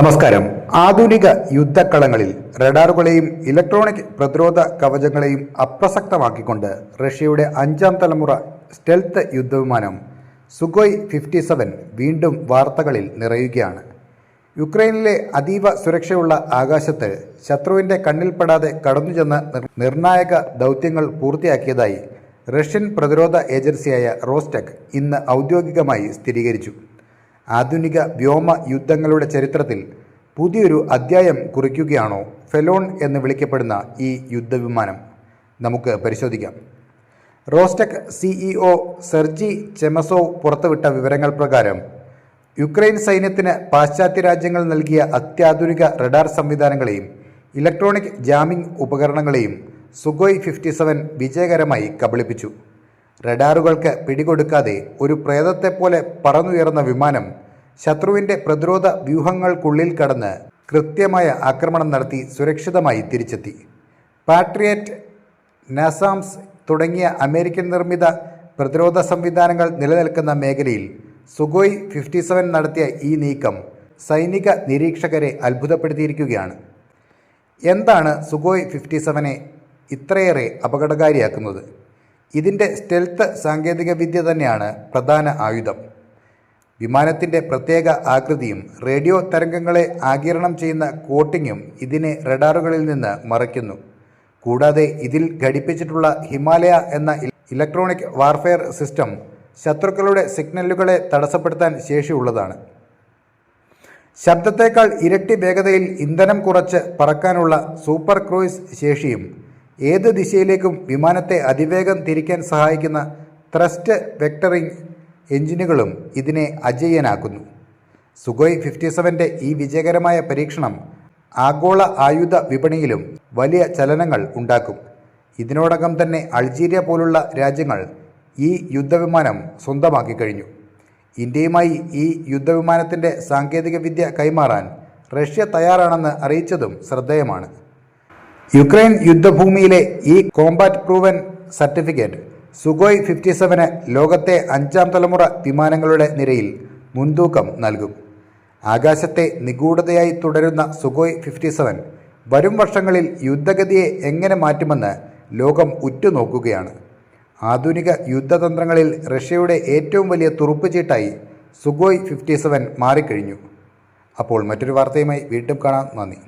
നമസ്കാരം. ആധുനിക യുദ്ധക്കളങ്ങളിൽ റഡാറുകളെയും ഇലക്ട്രോണിക് പ്രതിരോധ കവചങ്ങളെയും അപ്രസക്തമാക്കിക്കൊണ്ട് റഷ്യയുടെ അഞ്ചാം തലമുറ സ്റ്റെൽത്ത് യുദ്ധവിമാനം സുഗോയ് ഫിഫ്റ്റി സെവൻ വീണ്ടും വാർത്തകളിൽ നിറയുകയാണ്. യുക്രൈനിലെ അതീവ സുരക്ഷയുള്ള ആകാശത്ത് ശത്രുവിന്റെ കണ്ണിൽപ്പെടാതെ കടന്നുചെന്ന് ചെന്ന് നിർണായക ദൗത്യങ്ങൾ പൂർത്തിയാക്കിയതായി റഷ്യൻ പ്രതിരോധ ഏജൻസിയായ റോസ്റ്റെക് ഇന്ന് ഔദ്യോഗികമായി സ്ഥിരീകരിച്ചു. ആധുനിക വ്യോമ യുദ്ധങ്ങളുടെ ചരിത്രത്തിൽ പുതിയൊരു അധ്യായം കുറിക്കുകയാണോ ഫെലോൺ എന്ന് വിളിക്കപ്പെടുന്ന ഈ യുദ്ധവിമാനം? നമുക്ക് പരിശോധിക്കാം. റോസ്റ്റെക് സിഇഒ സെർജി ചെമസോവ് പുറത്തുവിട്ട വിവരങ്ങൾ പ്രകാരം യുക്രൈൻ സൈന്യത്തിന് പാശ്ചാത്യ രാജ്യങ്ങൾ നൽകിയ അത്യാധുനിക റഡാർ സംവിധാനങ്ങളെയും ഇലക്ട്രോണിക് ജാമിംഗ് ഉപകരണങ്ങളെയും സുഗോയ് ഫിഫ്റ്റി സെവൻ വിജയകരമായി കബളിപ്പിച്ചു. റഡാറുകൾക്ക് പിടികൊടുക്കാതെ ഒരു പ്രേതത്തെപ്പോലെ പറന്നുയർന്ന വിമാനം ശത്രുവിന്റെ പ്രതിരോധ വ്യൂഹങ്ങൾക്കുള്ളിൽ കടന്ന് കൃത്യമായ ആക്രമണം നടത്തി സുരക്ഷിതമായി തിരിച്ചെത്തി. പാട്രിയറ്റ് നാസാംസ് തുടങ്ങിയ അമേരിക്കൻ നിർമ്മിത പ്രതിരോധ സംവിധാനങ്ങൾ നിലനിൽക്കുന്ന മേഖലയിൽ സുഗോയ് ഫിഫ്റ്റി സെവൻ നടത്തിയ ഈ നീക്കം സൈനിക നിരീക്ഷകരെ അത്ഭുതപ്പെടുത്തിയിരിക്കുകയാണ്. എന്താണ് സുഗോയ് ഫിഫ്റ്റി സെവനെ ഇത്രയേറെ അപകടകാരിയാക്കുന്നത്? ഇതിന്റെ സ്റ്റെൽത്ത് സാങ്കേതികവിദ്യ തന്നെയാണ് പ്രധാന ആയുധം. വിമാനത്തിന്റെ പ്രത്യേക ആകൃതിയും റേഡിയോ തരംഗങ്ങളെ ആഗിരണം ചെയ്യുന്ന കോട്ടിങ്ങും ഇതിനെ റഡാറുകളിൽ നിന്ന് മറയ്ക്കുന്നു. കൂടാതെ ഇതിൽ ഘടിപ്പിച്ചിട്ടുള്ള ഹിമാലയ എന്ന ഇലക്ട്രോണിക് വാർഫെയർ സിസ്റ്റം ശത്രുക്കളുടെ സിഗ്നലുകളെ തടസ്സപ്പെടുത്താൻ ശേഷിയുള്ളതാണ്. ശബ്ദത്തേക്കാൾ ഇരട്ടി വേഗതയിൽ ഇന്ധനം കുറച്ച് പറക്കാനുള്ള സൂപ്പർ ക്രൂയിസ് ശേഷിയും ഏത് ദിശയിലേക്കും വിമാനത്തെ അതിവേഗം തിരിക്കാൻ സഹായിക്കുന്ന ത്രസ്റ്റ് വെക്ടറിംഗ് എഞ്ചിനുകളും ഇതിനെ അജയ്യനാക്കുന്നു സുഗോയ് ഫിഫ്റ്റി സെവന്റെ ഈ വിജയകരമായ പരീക്ഷണം ആഗോള ആയുധ വിപണിയിലും വലിയ ചലനങ്ങൾ ഉണ്ടാക്കും. ഇതിനോടകം തന്നെ അൾജീരിയ പോലുള്ള രാജ്യങ്ങൾ ഈ യുദ്ധവിമാനം സ്വന്തമാക്കി കഴിഞ്ഞു. ഇന്ത്യയുമായി ഈ യുദ്ധവിമാനത്തിന്റെ സാങ്കേതികവിദ്യ കൈമാറാൻ റഷ്യ തയ്യാറാണെന്ന് അറിയിച്ചതും ശ്രദ്ധേയമാണ്. യുക്രൈൻ യുദ്ധഭൂമിയിലെ ഈ combat proven certificate Sukhoi fifty seven ലോകത്തെ അഞ്ചാം തലമുറ വിമാനങ്ങളുടെ നിരയിൽ മുൻതൂക്കം നൽകും. ആകാശത്തെ നിഗൂഢതയായി തുടരുന്ന സുഗോയ് ഫിഫ്റ്റി സെവൻ വരും വർഷങ്ങളിൽ യുദ്ധഗതിയെ എങ്ങനെ മാറ്റുമെന്ന് ലോകം ഉറ്റുനോക്കുകയാണ്. ആധുനിക യുദ്ധതന്ത്രങ്ങളിൽ റഷ്യയുടെ ഏറ്റവും വലിയ തുറുപ്പുചീട്ടായി സുഗോയ് ഫിഫ്റ്റി സെവൻ മാറിക്കഴിഞ്ഞു. അപ്പോൾ മറ്റൊരു വാർത്തയുമായി വീണ്ടും കാണാം. നന്ദി.